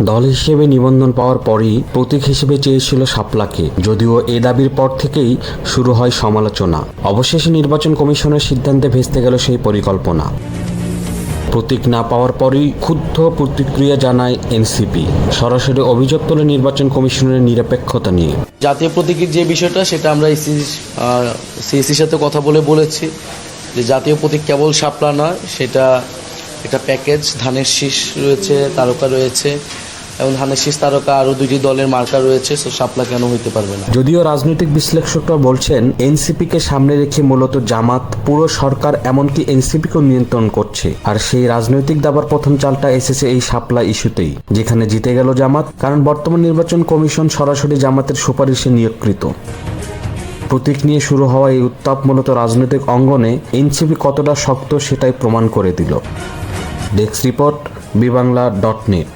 দল হিসেবে নিবন্ধন পাওয়ার পরই প্রতীক হিসেবে চেয়েছিল শাপলাকে যদিও এ দাবির পর থেকেই শুরু হয় সমালোচনা। অবশেষে নির্বাচন কমিশনের সিদ্ধান্তে ভেস্তে গেল সেই পরিকল্পনা। প্রতীক না পাওয়ার পরই ক্ষুব্ধ প্রতিক্রিয়া জানায় এনসিপি। সরাসরি অভিযোগ তোলে নির্বাচন কমিশনের নিরপেক্ষতা নিয়ে। জাতীয় প্রতীকের যে বিষয়টা, সেটা আমরা সিএসির সাথে কথা বলে বলেছি যে জাতীয় প্রতীক কেবল শাপলা নয়, সেটা একটা প্যাকেজ, ধানের শীষ রয়েছে, তারকা রয়েছে এবং ধানের শীষ তারকা আরও দুটি দলের মার্কা রয়েছে সো শাপলা কেন হইতে পারবে না? যদিও রাজনৈতিক বিশ্লেষকরা বলছেন, এনসিপিকে সামনে রেখে মূলত জামাত, পুরো সরকার এমনকি এনসিপিকেও নিয়ন্ত্রণ করছে। আর সেই রাজনৈতিক দাবার প্রথম চালটা এসেছে এই শাপলা ইস্যুতেই, যেখানে জিতে গেল জামাত, কারণ বর্তমান নির্বাচন কমিশন সরাসরি জামাতের সুপারিশে নিয়োগকৃত। প্রতীক নিয়ে শুরু হওয়া এই উত্তাপ মূলত রাজনৈতিক অঙ্গনে এনসিপি কতটা শক্ত সেটাই প্রমাণ করে দিল। ডেস্ক রিপোর্ট বিবাংলা ডট নেট।